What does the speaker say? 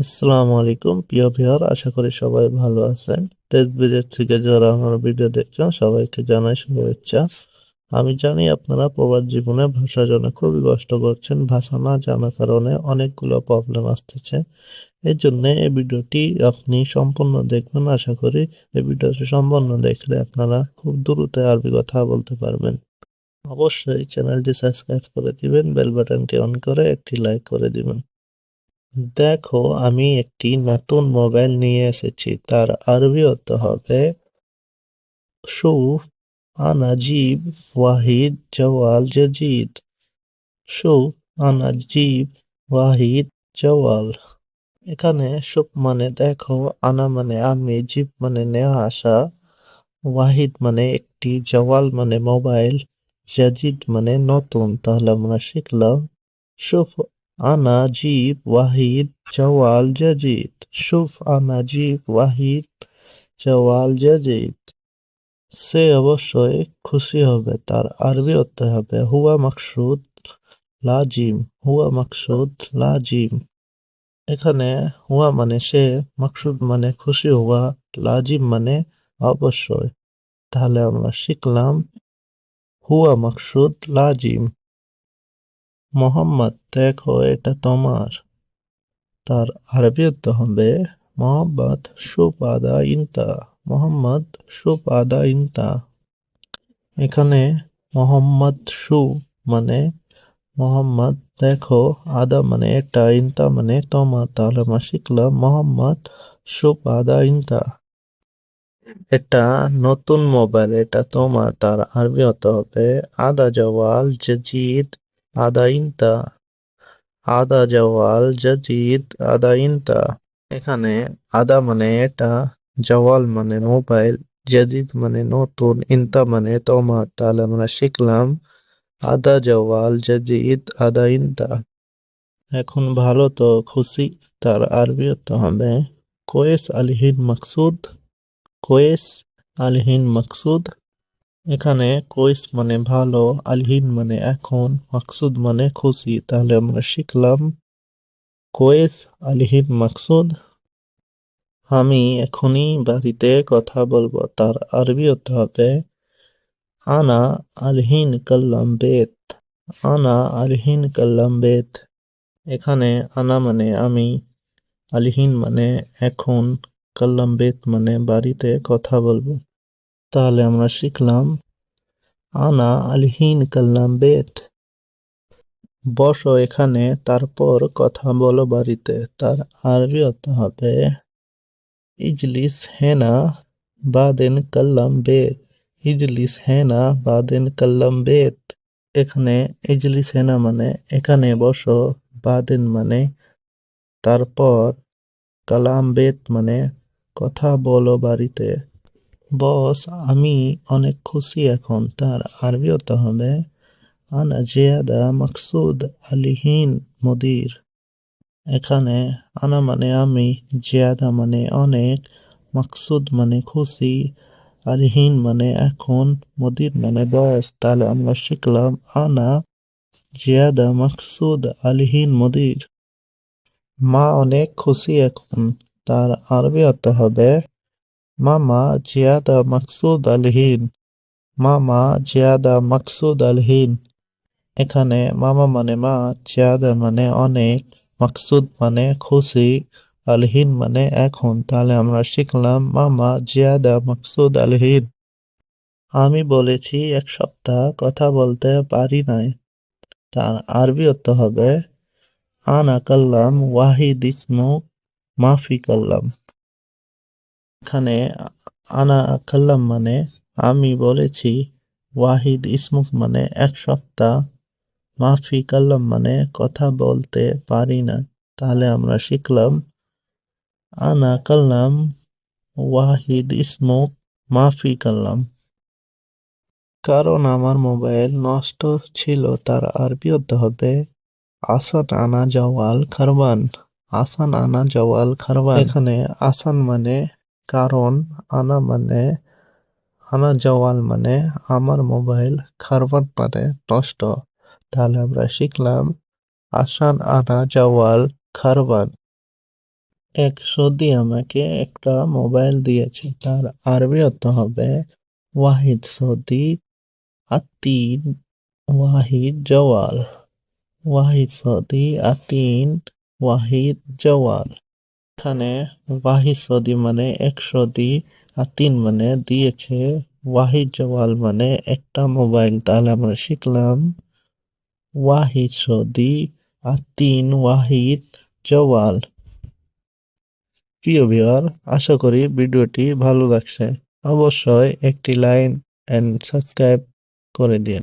আসসালামু আলাইকুম, প্রিয় ভিউয়ার, আশা করি সবাই ভালো আছেন। বিদেশ থেকে যারা আমার ভিডিও দেখছেন, সবাইকে জানাই শুভেচ্ছা। আমি জানি আপনারা প্রবাস জীবনে ভাষার জন্য খুবই কষ্ট করছেন, ভাষা না জানার কারণে অনেকগুলো প্রবলেম আসতেছে। এই জন্য এই ভিডিওটি আপনি সম্পূর্ণ দেখবেন। আশা করি এই ভিডিওটি সম্পূর্ণ দেখলে আপনারা খুব দ্রুত আরবি কথা বলতে পারবেন। অবশ্যই চ্যানেলটি সাবস্ক্রাইব করে দিবেন, বেল বাটনটি অন করে একটি লাইক করে দিবেন। দেখো, আমি একটি নতুন মোবাইল নিয়ে এসেছি, তার আরবি অর্থ হবে শুফ আনা জিব ওয়াহিদ জওয়াল জজিদ। শুফ আনা জিব ওয়াহিদ জওয়াল। এখানে শুফ মানে দেখো, আনা মানে আমি, জিব মানে নেওয়া আসা ওয়াহিদ মানে একটি, জওয়াল মানে মোবাইল, জাজিদ মানে নতুন। তাহলে আমরা শিখলাম শুফ আনা জিব ওয়াহিদ জওয়াল জাজিদ শুফ আনা জিব ওয়াহিদ জওয়াল জাজিদ সে অবশ্যই খুশি হবে, তার আরবি অর্থ হবে, হুয়া মাকসুদ লাজিম, হুয়া মাকসুদ লাজিম। এখানে হুয়া মানে সে, মাকসুদ মানে খুশি হওয়া, লাজিম মানে অবশ্যই। তাহলে আমরা শিখলাম, হুয়া মাকসুদ লাজিম। মোহাম্মদ, দেখো, এটা তোমার। তার আরবি অর্থ হবে, মোহাম্মদ আদা ইনতা, মোহাম্মদ আদা ইনতা। এখানে মোহাম্মদ সু মানে মোহাম্মদ, দেখো, আদা মানে এটা, ইনতা মানে তোমার। তাহলে আমরা শিখলাম, মোহাম্মদ আদা ইনতা। এটা নতুন মোবাইল, এটা তোমার। তার আরবি হতে হবে, আদা জওয়াল জজিদ আদা আদা জওয়াল জজিদ আদা এখানে আদা মানে এটা, জওয়াল মানে মোবাইল জদিদ মানে নতুন, ইনতা মানে তোমার। তাহলে আমরা শিখলাম আদা জওয়াল জদিদ আদা ইনতা এখন ভালো তো খুশি, তার আরবি অর্থ হবে কোয়েস আলহিন মাকসুদ, কোয়েস আলহিন মাকসুদ। এখানে কোয়েস মানে ভালো, আলহিন মানে এখন, মাকসুদ মানে খুশি, তাহলে আমরা শিখলাম কোয়েস আলহিন, মাকসুদ। আমি এখনই বাড়িতে কথা বলব, তার আরবি অর্থ হবে, আনা আলহিন কাল্লাম বেত, আনা আলহিন কাল্লাম বেত। এখানে আনা মানে আমি, আলহিন মানে এখন, কাল্লাম বেত মানে বাড়িতে কথা বলব। তাহলে আমরা শিখলাম, আনা আলহিন কাল্লাম বেত। বসো এখানে, তারপর কথা বলো বাড়িতে, তার আরবি অর্থ হবে, ইজলিস হেনা বাদেন কাল্লাম বেত। ইজলিস হেনা বাদেন কাল্লাম বেত। এখানে ইজলিস হেনা মানে এখানে বসো, বাদেন মানে তারপর কালাম বেত মানে কথা বলো বাড়িতে। বস, আমি অনেক খুশি এখন। তার আরবি অর্থ হবে, আনা জিয়াদা মাকসুদ আলিহীন মুদির। এখানে আনা মানে আমি, জিয়াদা মানে অনেক, মাকসুদ মানে খুশি, আলিহীন মানে এখন, মুদির মানে বয়স তাহলে আমরা শিখলাম, আনা জিয়াদা মাকসুদ আলিহীন মুদির। মা অনেক খুশি এখন। তার আরবি অর্থ হবে মামা জিয়াদা মাকসুদ আলহীন মামা জিয়াদা মাকসুদ আলহীন এখানে মামা মানে মা, জিয়াদা মানে অনেক, মাকসুদ মানে খুশি, আলহীন মানে এখন। তাহলে আমরা শিখলাম মামা জিয়াদা মাকসুদ আলহীন। আমি বলেছি এক সপ্তাহ কথা বলতে পারি নাই। তার আরবি অর্থ হবে, আনা কাল্লাম ওয়াহিদ ইসমুক মাফি কাল্লাম। এখানে আনা কাল্লাম মানে আমি বলেছি, ওয়াহিদ ইসমুক মানে এক সপ্তাহ, মাফি কাল্লাম মানে কথা বলতে পারি না। তাহলে আমরা শিখলাম, আনা কাল্লাম, ওয়াহিদ ইসমুক মাফি কাল্লাম। কারণ আমার মোবাইল নষ্ট ছিল, তার আরবি অর্থ হবে আসান আনা জওয়াল খারবান, আসান আনা জওয়াল খারবান। এখানে আসান মানে কারণ আনা মানে আনা জওয়াল মানে আমার মোবাইল খারবান মানে নষ্ট। তাহলে আমরা শিখলাম, আসান আনা জওয়াল খারবান এক সৌদি আমাকে একটা মোবাইল দিয়েছে, তার আরবি অর্থ হবে, ওয়াহিদ সৌদি আতিন, ওয়াহিদ জওয়াল। ওয়াহিদ সৌদি আতিন, ওয়াহিদ জওয়াল। এখানে ওয়াহিদ সৌদি মানে এক আর তিন মানে দিয়েছে ওয়াহিদ জওয়াল মানে একটা মোবাইল। তাহলে আমরা শিখলাম ওয়াহিদ সৌদি আতিন ওয়াহিদ জওয়াল প্রিয় ভিউয়ার, আশা করি ভিডিওটি ভালো লাগছে। অবশ্যই একটি লাইন এন্ড সাবস্ক্রাইব করে দিন।